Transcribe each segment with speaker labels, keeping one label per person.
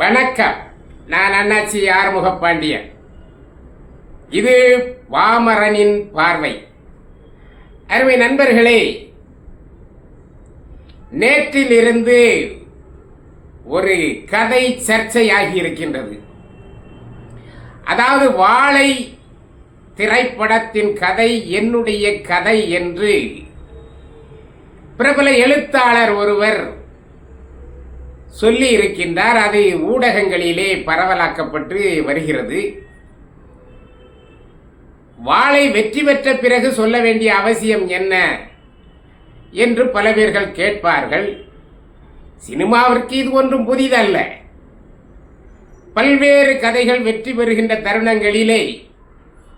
Speaker 1: வணக்கம். நான் அண்ணாச்சி ஆறுமுக பாண்டியன் இது வாமரனின் பார்வை. அருமை நண்பர்களே நேற்றிலிருந்து ஒரு கதை சர்ச்சையாகி இருக்கின்றது. அதாவது வாழை திரைப்படத்தின் கதை என்னுடைய கதை என்று பிரபல எழுத்தாளர் ஒருவர் சொல்லி இருக்கின்றார் அது ஊடகங்களிலே பரவலாக்கப்பட்டு வருகிறது. வாளை வெற்றி பெற்ற பிறகு சொல்ல வேண்டிய அவசியம் என்ன என்று பல பேர்கள் கேட்பார்கள். சினிமாவிற்கு இது ஒன்றும் புதிதல்ல. பல்வேறு கதைகள் வெற்றி பெறுகின்ற தருணங்களிலே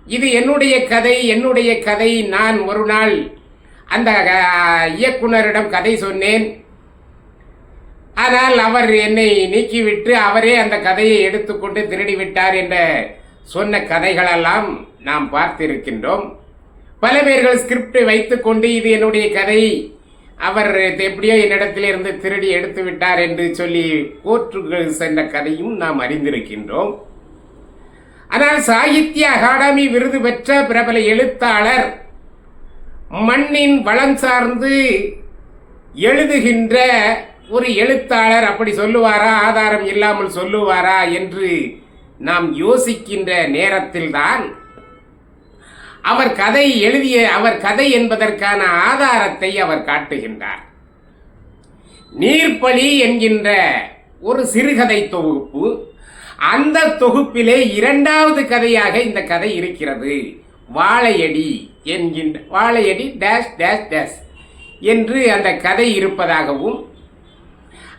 Speaker 1: இது என்னுடைய கதை என்னுடைய கதை. நான் ஒரு நாள் அந்த இயக்குனரிடம் கதை சொன்னேன். ஆனால் அவர் என்னை நீக்கிவிட்டு அவரே அந்த கதையை எடுத்துக்கொண்டு திருடிவிட்டார் என்ற சொன்ன கதைகளெல்லாம் நாம் பார்த்திருக்கின்றோம். பல பேர்கள் ஸ்கிரிப்ட் வைத்துக்கொண்டு இது என்னுடைய கதை அவர் எப்படியோ என்னிடத்திலிருந்து திருடி எடுத்து விட்டார் என்று சொல்லி கோற்றுகள் சென்ற கதையும் நாம் அறிந்திருக்கின்றோம். ஆனால் சாகித்ய அகாடமி விருது பெற்ற பிரபல எழுத்தாளர் மண்ணின் வளம் சார்ந்து எழுதுகின்ற ஒரு எழுத்தாளர் அப்படி சொல்லுவாரா? ஆதாரம் இல்லாமல் சொல்லுவாரா என்று நாம் யோசிக்கின்ற நேரத்தில்தான் அவர் கதை எழுதிய அவர் கதை என்பதற்கான ஆதாரத்தை அவர் காட்டுகின்றார். நீர்ப்பலி என்கின்ற ஒரு சிறுகதை தொகுப்பு அந்த தொகுப்பிலே இரண்டாவது கதையாக இந்த கதை இருக்கிறது. வாழையடி என்கின்ற வாழையடி டேஷ் டேஷ் டேஷ் என்று அந்த கதை இருப்பதாகவும்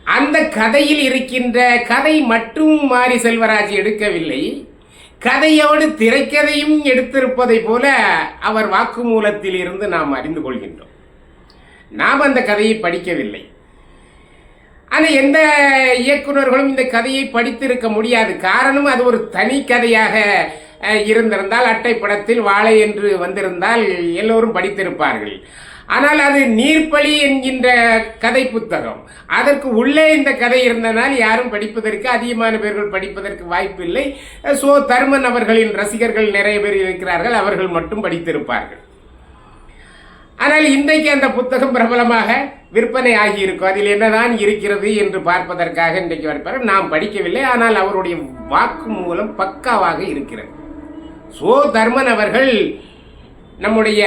Speaker 1: அந்த கதையில் இருக்கின்ற கதை மட்டும் மாரி செல்வராஜ் எடுக்கவில்லை. கதையோடு திரைக்கதையும் எடுத்திருப்பதை போல அவர் வாக்குமூலத்தில் இருந்து நாம் அறிந்து கொள்கின்றோம். நாம் அந்த கதையை படிக்கவில்லை. ஆனால் எந்த இயக்குனர்களும் இந்த கதையை படித்திருக்க முடியாது. காரணம் அது ஒரு தனி கதையாக இருந்திருந்தால் அட்டை படத்தில் வாழை என்று வந்திருந்தால் எல்லோரும் படித்திருப்பார்கள். ஆனால் அது நீர்ப்பலி என்கின்ற கதை புத்தகம். அதற்கு உள்ளே இந்த கதை இருந்தனால் யாரும் படிப்பதற்கு அதிகமான பேர்கள் படிப்பதற்கு வாய்ப்பில்லை. சோ தர்மன் அவர்களின் ரசிகர்கள் நிறைய பேர் இருக்கிறார்கள் அவர்கள் மட்டும் படித்திருப்பார்கள். ஆனால் இன்றைக்கு அந்த புத்தகம் பிரபலமாக விற்பனை ஆகியிருக்கும். அதில் என்னதான் இருக்கிறது என்று பார்ப்பதற்காக இன்றைக்கு வருப்பார் நாம் படிக்கவில்லை. ஆனால் அவருடைய வாக்கு மூலம் பக்காவாக இருக்கிறது. சோ தர்மன் அவர்கள் நம்முடைய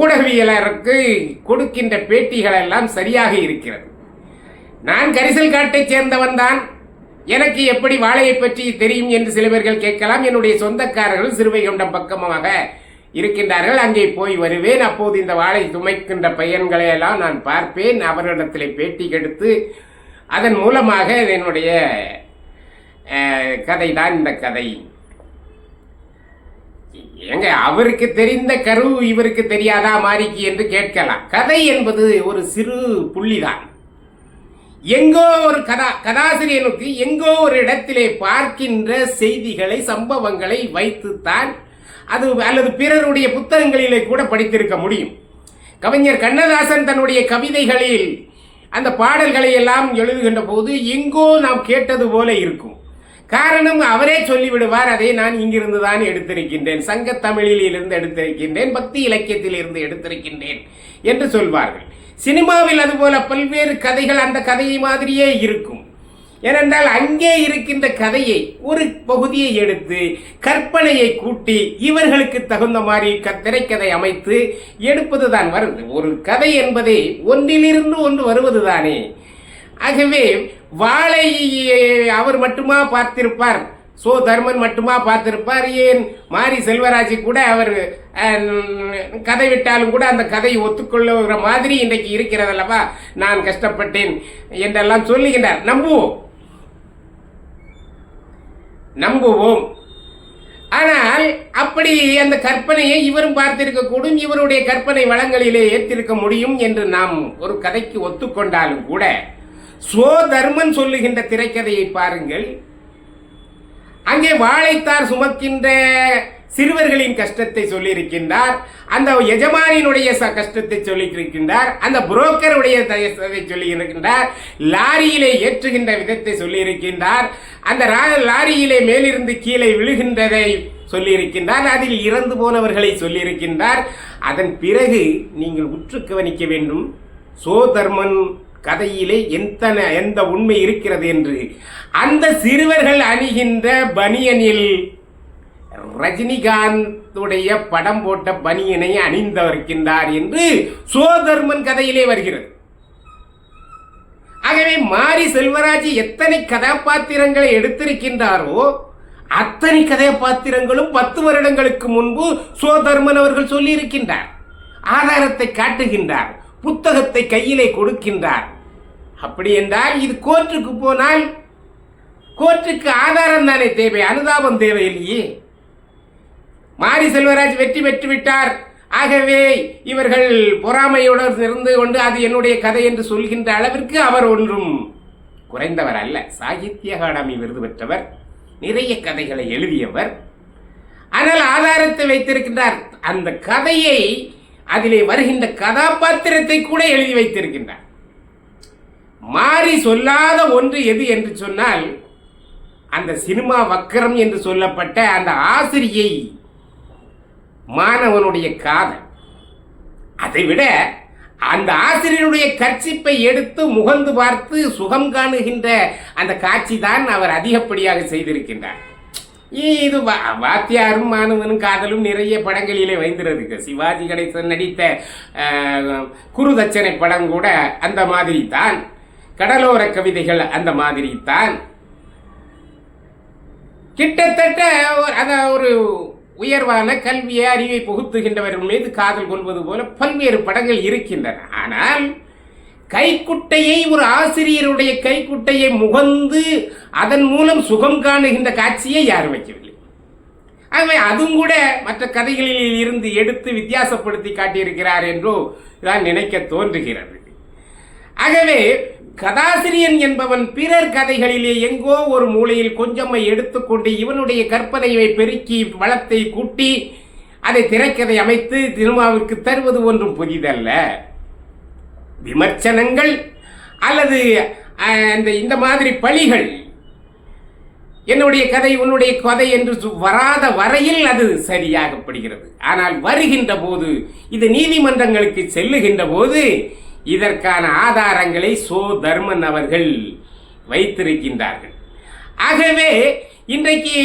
Speaker 1: ஊடகவியலருக்கு கொடுக்கின்ற பேட்டிகள் எல்லாம் சரியாக இருக்கிறது. நான் கரிசல் காட்டைச் சேர்ந்தவன் தான். எனக்கு எப்படி வாழையை பற்றி தெரியும் என்று சில பேர்கள் கேட்கலாம். என்னுடைய சொந்தக்காரர்கள் சிறுவைகுண்டம் பக்கமாக இருக்கின்றார்கள். அங்கே போய் வருவேன். அப்போது இந்த வாழை துமைக்கின்ற பையன்களை எல்லாம் நான் பார்ப்பேன். அவர்களிடத்தில் பேட்டி கெடுத்து அதன் மூலமாக என்னுடைய கதை தான் இந்த கதை. ஏங்க அவருக்கு தெரிந்த கரு இவருக்கு தெரியாதா மாறிக்கு என்று கேட்கலாம். கதை என்பது ஒரு சிறு புள்ளிதான். எங்கோ ஒரு கதா கதாசிரியனுக்கு எங்கோ ஒரு இடத்திலே பார்க்கின்ற செய்திகளை சம்பவங்களை வைத்துத்தான் அது அல்லது பிறருடைய புத்தகங்களிலே கூட படித்திருக்க முடியும். கவிஞர் கண்ணதாசன் தன்னுடைய கவிதைகளில் அந்த பாடல்களை எல்லாம் எழுதுகின்ற போது எங்கோ நாம் கேட்டது போல இருக்கும். காரணம் அவரே சொல்லிவிடுவார் அதை நான் இங்கிருந்து தான் எடுத்திருக்கின்றேன். சங்க தமிழிலிருந்து எடுத்திருக்கின்றேன் பக்தி இலக்கியத்தில் இருந்து எடுத்திருக்கின்றேன் என்று சொல்வார்கள். சினிமாவில் அதுபோல பல்வேறு கதைகள் அந்த கதையை மாதிரியே இருக்கும். ஏனென்றால் அங்கே இருக்கின்ற கதையை ஒரு பகுதியை எடுத்து கற்பனையை கூட்டி இவர்களுக்கு தகுந்த மாதிரி க- திரைக்கதை அமைத்து எடுப்பதுதான் வருது. ஒரு கதை என்பதே ஒன்றிலிருந்து ஒன்று வருவதுதானே. ஆகவே வாழை அவர் மட்டுமா பார்த்திருப்பார். சோ தர்மன் மட்டுமா பார்த்திருப்பார். ஏன் மாரி செல்வராஜ் கூட அவர் கதை விட்டாலும் கூட அந்த கதையை ஒத்துக்கொள்ளுகிற மாதிரி இன்றைக்கு இருக்கிறதல்லவா நான் கஷ்டப்பட்டேன் என்றெல்லாம் சொல்லுகின்றார். நம்புவோம். நம்புவோம். ஆனால் அப்படி அந்த கற்பனையை இவரும் பார்த்திருக்க கூடும் இவருடைய கற்பனை வளங்களிலே ஏற்றிருக்க முடியும் என்று நாம் ஒரு கதைக்கு ஒத்துக்கொண்டாலும் கூட சோதர்மன் சொல்லுகின்ற திரைக்கதையை பாருங்கள். அங்கே வாழைத்தார் சுமக்கின்ற சிறுவர்களின் கஷ்டத்தை சொல்லியிருக்கின்றார். அந்த எஜமானினுடைய ச- கஷ்டத்தை சொல்லியிருக்கின்றார். அந்த புரோக்கருடைய தயசத்தை சொல்லியிருக்கின்றார். லாரியிலே ஏற்றுகின்ற விதத்தை சொல்லியிருக்கின்றார். அந்த ரா- லாரியிலே மேலிருந்து கீழே விழுகின்றதை சொல்லியிருக்கின்றார். அதில் இறந்து போனவர்களை சொல்லியிருக்கின்றார். அதன் பிறகு நீங்கள் உற்று கவனிக்க வேண்டும். சோதர்மன் கதையிலே எத்தனை எந்த உண்மை இருக்கிறது என்று. அந்த சிறுவர்கள் அணிகின்ற பனியனில் ரஜினிகாந்துடைய படம் போட்ட பனியனை அணிந்திருக்கின்றார் என்று சோதர்மன் கதையிலே வருகிறது. ஆகவே மாரி செல்வராஜ் எத்தனை கதாபாத்திரங்களை எடுத்திருக்கின்றாரோ அத்தனை கதாபாத்திரங்களும் பத்து வருடங்களுக்கு முன்பு சோதர்மன் அவர்கள் சொல்லியிருக்கின்றார். ஆதாரத்தை காட்டுகின்றார். புத்தகத்தை கையிலே கொடுக்கின்றார். அப்படி என்றால் இது கோர்ட்டுக்கு போனால் கோர்ட்டுக்கு ஆதாரம் தானே தேவை அனுதாபம் தேவையில்லையே. மாரி செல்வராஜ் வெற்றி பெற்று விட்டார் ஆகவே இவர்கள் பொறாமையுடன் இருந்து கொண்டு அது என்னுடைய கதை என்று சொல்கின்ற அளவிற்கு அவர் ஒன்றும் குறைந்தவர் அல்ல. சாகித்ய அகாடமி விருது பெற்றவர் நிறைய கதைகளை எழுதியவர். ஆனால் ஆதாரத்தை வைத்திருக்கின்றார். அந்த கதையை அதிலே வருகின்ற கதாபாத்திரத்தை கூட எழுதி வைத்திருக்கின்றார். மாறி சொல்லாத ஒன்று எது என்று சொன்னால் அந்த சினிமா வக்கரம் என்று சொல்லப்பட்ட அந்த ஆசிரியை மாணவனுடைய காதல். அதை விட அந்த ஆசிரியருடைய கர்ச்சிப்பை எடுத்து முகந்து பார்த்து சுகம் காணுகின்ற அந்த காட்சி தான் அவர் அதிகப்படியாக செய்திருக்கின்றார். இது வா- வாத்தியாரும் மாணவனும் காதலும் நிறைய படங்களிலே வைந்திருக்கு சிவாஜி கணேசன் நடித்த குருதச்சனை படம் கூட அந்த மாதிரி தான் கடலோர கவிதைகள் அந்த மாதிரி தான் கிட்டத்தட்ட அத ஒரு உயர்வான கல்வியை அறிவை புகுத்துகின்றவர்கள் மீது காதல் கொள்வது போல பல்வேறு படங்கள் இருக்கின்றன. ஆனால் கைக்குட்டையை ஒரு ஆசிரியருடைய கைக்குட்டையை முகந்து அதன் மூலம் சுகம் காணுகின்ற காட்சியை யாரும் வைக்கவில்லை. ஆகவே அதுவும் கூட மற்ற கதைகளில் இருந்து எடுத்து வித்தியாசப்படுத்தி காட்டியிருக்கிறார் என்றோ தான் நினைக்க தோன்றுகிறது. ஆகவே கதாசிரியன் என்பவன் பிறர் கதைகளிலே எங்கோ ஒரு மூலையில் கொஞ்சமை எடுத்துக்கொண்டு இவனுடைய கற்பனையை பெருக்கி வளத்தை கூட்டி அதை திரைக்கதை அமைத்து சினிமாவிற்கு தருவது ஒன்றும் புதிதல்ல. விமர்சனங்கள் அல்லது அந்த இந்த மாதிரி பழிகள். என்னுடைய கதை உன்னுடைய கதை என்று சு- வராத வரையில் அது சரியாகப்படுகிறது. ஆனால் வருகின்ற போது இது நீதிமன்றங்களுக்கு செல்லுகின்ற போது இதற்கான ஆதாரங்களை சோ தர்மன் அவர்கள் வைத்திருக்கின்றார்கள். ஆகவே இன்றைக்கு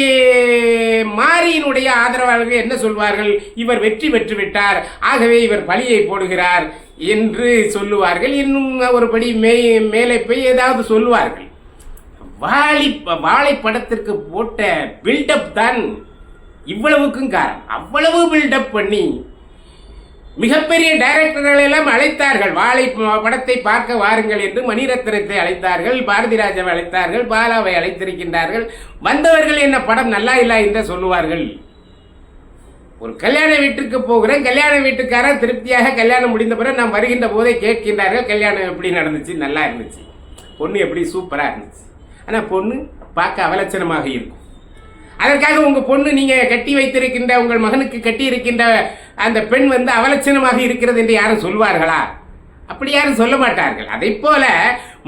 Speaker 1: மாரியினுடைய ஆதரவாளர்கள் என்ன சொல்வார்கள்? இவர் வெற்றி பெற்று விட்டார் ஆகவே இவர் பழியை போடுகிறார் என்று சொல்லுவார்கள். இன்னும் ஒருபடி மே மேலே போய் ஏதாவது சொல்லுவார்கள். வாழி வாழை படத்திற்கு போட்ட பில்டப் தான் இவ்வளவுக்கும் காரணம். அவ்வளவு பில்டப் பண்ணி மிகப்பெரிய டைரக்டர்கள் எல்லாம் அழைத்தார்கள். வாழை படத்தை பார்க்க வாருங்கள் என்று மணிரத்னத்தை அழைத்தார்கள் பாரதி ராஜாவை அழைத்தார்கள் பாலாவை அழைத்திருக்கின்றார்கள். வந்தவர்கள் என்ன படம் நல்லா இல்லை என்று சொல்லுவார்கள். ஒரு கல்யாண வீட்டுக்கு போகிறேன் கல்யாண வீட்டுக்காரன் திருப்தியாக கல்யாணம் முடிந்த பிறகு நாம் வருகின்ற போதே கேட்கின்றார்கள் கல்யாணம் எப்படி நடந்துச்சு? நல்லா இருந்துச்சு. பொண்ணு எப்படி சூப்பராக இருந்துச்சு. ஆனால் பொண்ணு பார்க்க அவலட்சணமாக இருக்கும். அதற்காக உங்கள் பொண்ணு நீங்கள் கட்டி வைத்திருக்கின்ற உங்கள் மகனுக்கு கட்டி இருக்கின்ற அந்த பெண் வந்து அவலட்சணமாக இருக்கிறது என்று யாரும் சொல்வார்களா? அப்படி யாரும் சொல்ல மாட்டார்கள். அதை போல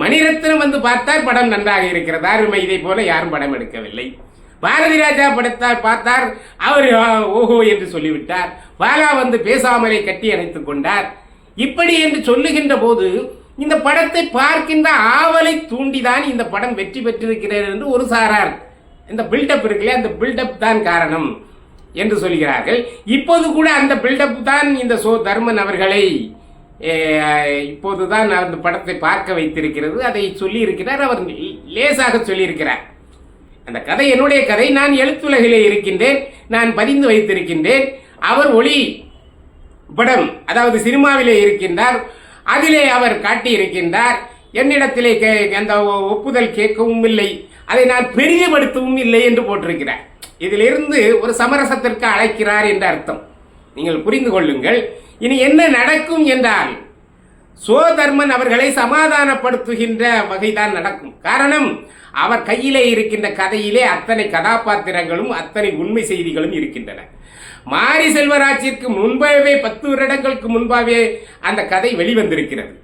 Speaker 1: மணிரத்னம் வந்து பார்த்தார் படம் நன்றாக இருக்கிறது? அருமை. இதை போல யாரும் படம் எடுக்கவில்லை. பாரதி ராஜா படத்தார் பார்த்தார் அவர் ஓஹோ என்று சொல்லிவிட்டார். பாலா வந்து பேசாமலே கட்டி அணைத்துக் கொண்டார். இப்படி என்று சொல்லுகின்ற போது இந்த படத்தை பார்க்கின்ற ஆவலை தூண்டிதான் இந்த படம் வெற்றி பெற்றிருக்கிறது என்று ஒரு சாரார் இந்த பில்டப் இருக்குல்ல அந்த பில்டப் தான் காரணம் என்று சொல்கிறார்கள். இப்போது கூட அந்த பில்டப் தான் இந்த சோ தர்மன் அவர்களை அஹ், இப்போதுதான் அந்த படத்தை பார்க்க வைத்திருக்கிறது. அதை சொல்லியிருக்கிறார் அவர் லேசாக சொல்லியிருக்கிறார். அந்த கதை என்னுடைய கதை நான் எழுத்துலகிலே இருக்கின்றேன் நான் பதிந்து வைத்திருக்கின்றேன். அவர் ஒளி படம் அதாவது சினிமாவிலே இருக்கின்றார் அதிலே அவர் காட்டியிருக்கின்றார். என்னிடத்திலே கே- அந்த ஒப்புதல் கேட்கவும் இல்லை. அதை நான் பெரியப்படுத்தவும் இல்லை என்று போட்டிருக்கிறார். இதிலிருந்து ஒரு சமரசத்திற்கு அழைக்கிறார் என்ற அர்த்தம். நீங்கள் புரிந்து கொள்ளுங்கள். இனி என்ன நடக்கும் என்றால் சோதர்மன் அவர்களை சமாதானப்படுத்துகின்ற வகைதான் நடக்கும். காரணம் அவர் கையிலே இருக்கின்ற கதையிலே அத்தனை கதாபாத்திரங்களும் அத்தனை உண்மை செய்திகளும் இருக்கின்றன. மாரி செல்வராஜிற்கு முன்பாகவே பத்து வருடங்களுக்கு முன்பாகவே அந்த கதை வெளிவந்திருக்கிறது.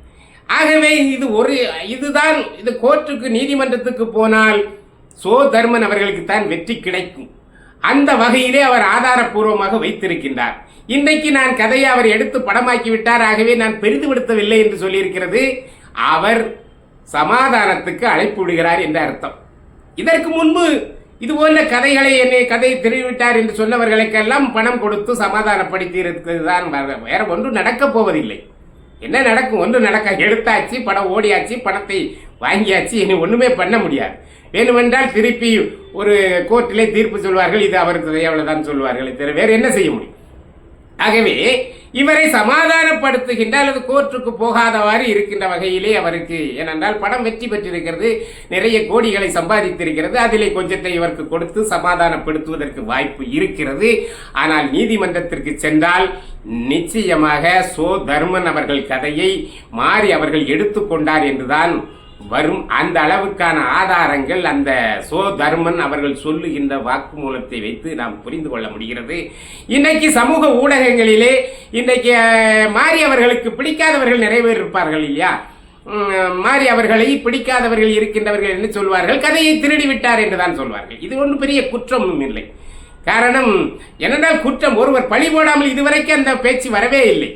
Speaker 1: ஆகவே இது ஒரு இதுதான் இது கோர்ட்டுக்கு நீதிமன்றத்துக்கு போனால் சோ தர்மன் அவர்களுக்கு தான் வெற்றி கிடைக்கும். அந்த வகையிலே அவர் ஆதாரப்பூர்வமாக வைத்திருக்கின்றார். இன்றைக்கு நான் கதையை அவர் எடுத்து படமாக்கி விட்டார். ஆகவே நான் பெரிதுபடுத்தவில்லை என்று சொல்லியிருக்கிறது. அவர் சமாதானத்துக்கு அழைப்பு விடுகிறார் என்ற அர்த்தம். இதற்கு முன்பு இது போன்ற கதைகளை என்னை கதை தெரிவித்தார் என்று சொன்னவர்களுக்கெல்லாம் பணம் கொடுத்து சமாதானப்படுத்தி இருக்கிறது தான் வேற ஒன்றும் நடக்கப் போவதில்லை. என்ன நடக்கும்? ஒன்றும் நடக்க எடுத்தாச்சு படம் ஓடியாச்சு பணத்தை வாங்கியாச்சு. இனி ஒன்றுமே பண்ண முடியாது. வேணுமென்றால் திருப்பி ஒரு கோர்ட்டிலே தீர்ப்பு சொல்வார்கள். இது அவருக்கு எவ்வளவுதான் சொல்வார்கள். தவிர வேறு என்ன செய்ய முடியும்? ஆகவே இவரை சமாதானப்படுத்துகின்ற அல்லது கோர்ட்டுக்கு போகாதவாறு இருக்கின்ற வகையிலே அவருக்கு ஏனென்றால் படம் வெற்றி பெற்றிருக்கிறது நிறைய கோடிகளை சம்பாதித்திருக்கிறது அதிலே கொஞ்சத்தை இவருக்கு கொடுத்து சமாதானப்படுத்துவதற்கு வாய்ப்பு இருக்கிறது. ஆனால் நீதிமன்றத்திற்கு சென்றால் நிச்சயமாக சோ தர்மன் அவர்கள் கதையை மாறி அவர்கள் எடுத்துக்கொண்டார் என்றுதான் வரும். அந்த அளவுக்கான ஆதாரங்கள் அந்த சோ தர்மன் அவர்கள் சொல்லுகின்ற வாக்குமூலத்தை வைத்து நாம் புரிந்து கொள்ள முடிகிறது. இன்னைக்கு சமூக ஊடகங்களிலே இன்றைக்கு மாறி அவர்களுக்கு பிடிக்காதவர்கள் நிறைய பேர் இருப்பார்கள் இல்லையா? மாறி அவர்களை பிடிக்காதவர்கள் இருக்கின்றவர்கள் என்று சொல்வார்கள். கதையை திருடி விட்டார் என்று தான் சொல்வார்கள். இது ஒன்றும் பெரிய குற்றமும் இல்லை. காரணம் என்னென்னால் குற்றம் ஒருவர் பழி போடாமல் இதுவரைக்கும் அந்த பேச்சு வரவே இல்லை.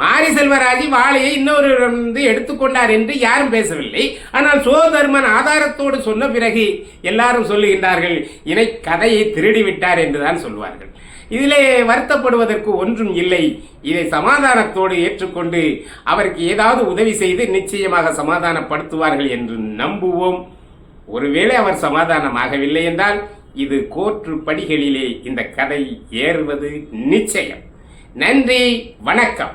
Speaker 1: மாரி செல்வராஜி வாழையை இன்னொரு வந்து எடுத்துக்கொண்டார் என்று யாரும் பேசவில்லை. ஆனால் சோதர்மன் ஆதாரத்தோடு சொன்ன பிறகு எல்லாரும் சொல்லுகின்றார்கள் இணை கதையை திருடிவிட்டார் என்றுதான் சொல்வார்கள் இதிலே வருத்தப்படுவதற்கு ஒன்றும் இல்லை. இதை சமாதானத்தோடு ஏற்றுக்கொண்டு அவருக்கு ஏதாவது உதவி செய்து நிச்சயமாக சமாதானப்படுத்துவார்கள் என்று நம்புவோம். ஒருவேளை அவர் சமாதானமாகவில்லை என்றால் இது கோற்று படிகளிலே இந்த கதை ஏறுவது நிச்சயம். நன்றி வணக்கம்.